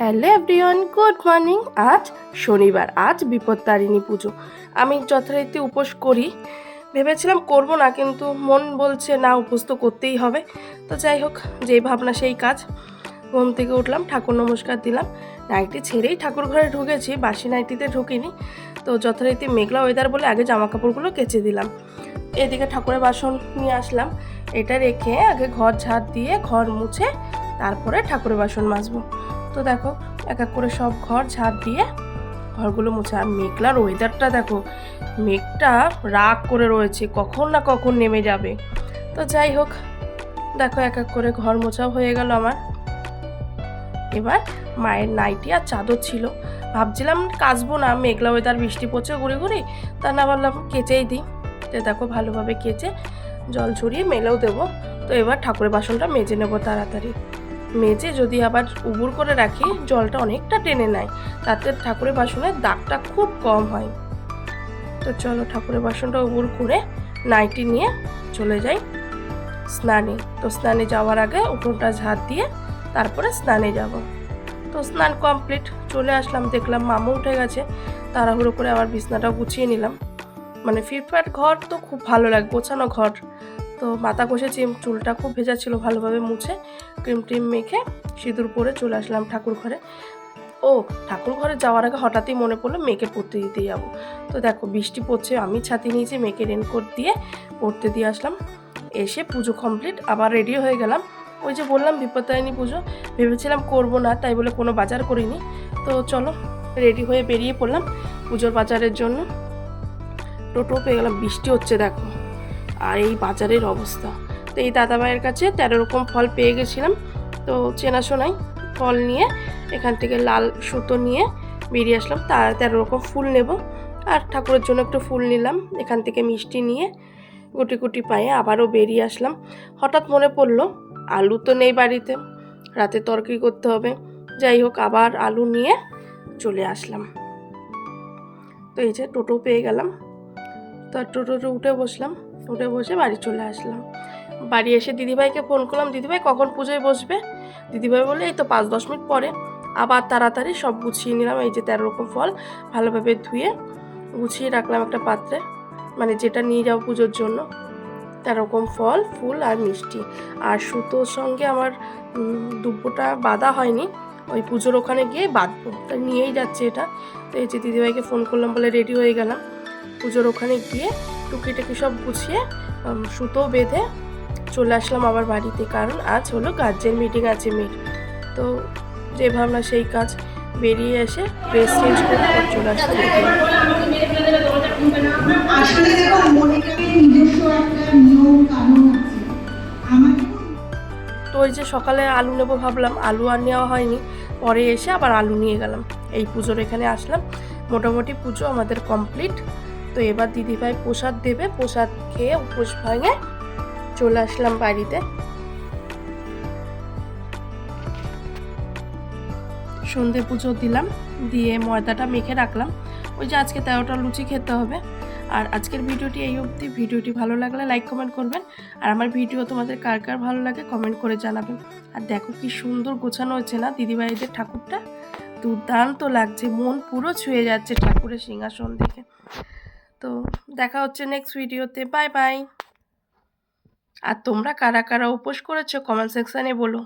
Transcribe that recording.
Hello everyone, good morning. আজ শনিবার, আজ বিপত্তারিণী পুজো। আমি যথারীতি উপোস করি। ভেবেছিলাম করব না, কিন্তু মন বলছে না, উপোস তো করতেই হবে। তো যাই হোক, যেই ভাবনা, সেই কাজ। ঘুম থেকে উঠলাম, ঠাকুর নমস্কার দিলাম। নাইটি ছেড়েই ঠাকুর ঘরে ঢুকেছি, বাসি নাইটিতে ঢুকিনি। তো যথারীতি মেঘলা ওয়েদার বলে আগে জামা কাপড়গুলো কেচে দিলাম। এদিকে ঠাকুরের বাসন নিয়ে আসলাম। এটা রেখে আগে ঘর ঝাড় দিয়ে ঘর মুছে, তারপরে ঠাকুরের বাসন মাজবো। তো দেখো, এক এক করে সব ঘর ঝাড় দিয়ে ঘরগুলো মুছে। আর মেঘলার ওয়েদারটা দেখো, মেঘটা রাগ করে রয়েছে, কখন না কখন নেমে যাবে। তো যাই হোক, দেখো এক এক করে ঘর মোছাও হয়ে গেল আমার। এবার মায়ের নাইটি আর চাদর ছিল। ভাবছিলাম কাচবো না, মেঘলা ওয়েদার বৃষ্টি পড়ছে ঘুরে ঘুরে তা না বললাম কেচেই দিই। তো দেখো ভালোভাবে কেচে জল ছড়িয়ে মেলেও দেবো। তো এবার ঠাকুরের বাসনটা মেজে নেব তাড়াতাড়ি। মেজে যদি আবার উবুর করে রাখি, জলটা অনেকটা টেনে নেয়। তাতে ঠাকুরের বাসনের দাগটা খুব কম হয়। তো চলো ঠাকুরের বাসনটা উবুর করে নাইটি নিয়ে চলে যাই স্নানে। তো স্নানে যাওয়ার আগে উঠোনটা ঝাড় দিয়ে তারপরে স্নানে যাব। তো স্নান কমপ্লিট, চলে আসলাম, দেখলাম মামু উঠে গেছে। তাড়াহুড়ো করে আবার বিছনাটাও গুছিয়ে নিলাম। মানে ফিটফাট ঘর তো খুব ভালো লাগে, গোছানো ঘর। তো মাথা কষেছি চুলটা খুব ভেজা ছিল, ভালোভাবে মুছে ক্রিম টিম মেখে সিঁদুর পরে চলে আসলাম ঠাকুর ঘরে। ও, ঠাকুর ঘরে যাওয়ার আগে হঠাৎই মনে পড়ল মেয়েকে পড়তে দিতে যাব। তো দেখো, বৃষ্টি পড়ছে, আমি ছাতি নিয়েছি, মেয়েকে রেনকোট দিয়ে পড়তে দিয়ে আসলাম। এসে পুজো কমপ্লিট আবার রেডি হয়ে গেলাম। ওই যে বললাম, বিপত্তারিণী পুজো। ভেবেছিলাম করব না, তাই বলে কোনো বাজার করিনি। তো চলো রেডি হয়ে বেরিয়ে পড়লাম পুজোর বাজারের জন্য। টোটো পেয়ে গেলাম, বৃষ্টি হচ্ছে দেখো। আর এই বাজারের অবস্থা। তো এই দাদাভাইয়ের কাছে তেরো রকম ফল পেয়ে গেছিলাম। তো চেনাশোনাই ফল নিয়ে এখান থেকে লাল সুতো নিয়ে বেরিয়ে আসলাম। তার তেরো রকম ফুল নেব। আর ঠাকুরের জন্য একটু ফুল নিলাম। এখান থেকে মিষ্টি নিয়ে গুটি গুটি পায়ে আবারও বেরিয়ে আসলাম। হঠাৎ মনে পড়ল, আলু তো নেই বাড়িতে। রাতে তরকারি করতে হবে। যাই হোক, আবার আলু নিয়ে চলে আসলাম। তো এই যে টোটো পেয়ে গেলাম। তো টোটোতে উঠে বসলাম। উঠে বসে বাড়ি চলে আসলাম। বাড়ি এসে দিদিভাইকে ফোন করলাম, দিদিভাই, কখন পুজোয় বসবে? দিদিভাই বলে এই তো পাঁচ দশ মিনিট পরে। আবার তাড়াতাড়ি সব গুছিয়ে নিলাম, এই যে তেরো রকম ফল ভালোভাবে ধুয়ে গুছিয়ে রাখলাম একটা পাত্রে। মানে যেটা নিয়ে যাব পুজোর জন্য। রকম ফল, ফুল আর মিষ্টি। আর সুতোর সঙ্গে আমার দুব্বোটা বাঁধা হয়নি। ওই পুজোর ওখানে গিয়ে বাঁধবো তাই নিয়েই যাচ্ছে এটা। তো এই যে দিদিভাইকে ফোন করলাম বলে রেডি হয়ে গেলাম। পুজোর ওখানে গিয়ে টুকিটাকি সব গুছিয়ে সুতো বেঁধে চলে আসলাম আবার বাড়িতে। কারণ আজ হলো গার্জেন মিটিং আছে মেয়ের। তো যে ভাবনা সেই কাজ বেরিয়ে এসে ড্রেস চেঞ্জ করে পর চলে আসলাম তো ওই যে সকালে আলু নেব ভাবলাম আলু আর নেওয়া হয়নি। পরে এসে আবার আলু নিয়ে গেলাম। এই পুজোর এখানে আসলাম। মোটামুটি পুজো আমাদের কমপ্লিট তো এবার দিদিভাই প্রসাদ দেবে, প্রসাদ খেয়ে উপোস ভাঙে চলে আসলাম বাড়িতে। সন্ধে পুজো দিলাম, দিয়ে ময়দাটা মেখে রাখলাম। ওই যে আজকে তেরোটা লুচি খেতে হবে। আর আজকের ভিডিওটি এই অবধি। ভিডিওটি ভালো লাগলে লাইক, কমেন্ট করবেন। আর আমার ভিডিও তোমাদের কার কার ভালো লাগে কমেন্ট করে জানাবেন। আর দেখো কি সুন্দর গোছানো হয়েছে না দিদিভাইদের ঠাকুরটা? দুর্দান্ত লাগছে, মন পুরো ছুঁয়ে যাচ্ছে ঠাকুরের সিংহাসন দেখে। তো দেখা হচ্ছে নেক্সট ভিডিওতে বাই বাই আর তোমরা কারা কারা উপোস করেছ কমেন্ট সেকশানে বলো।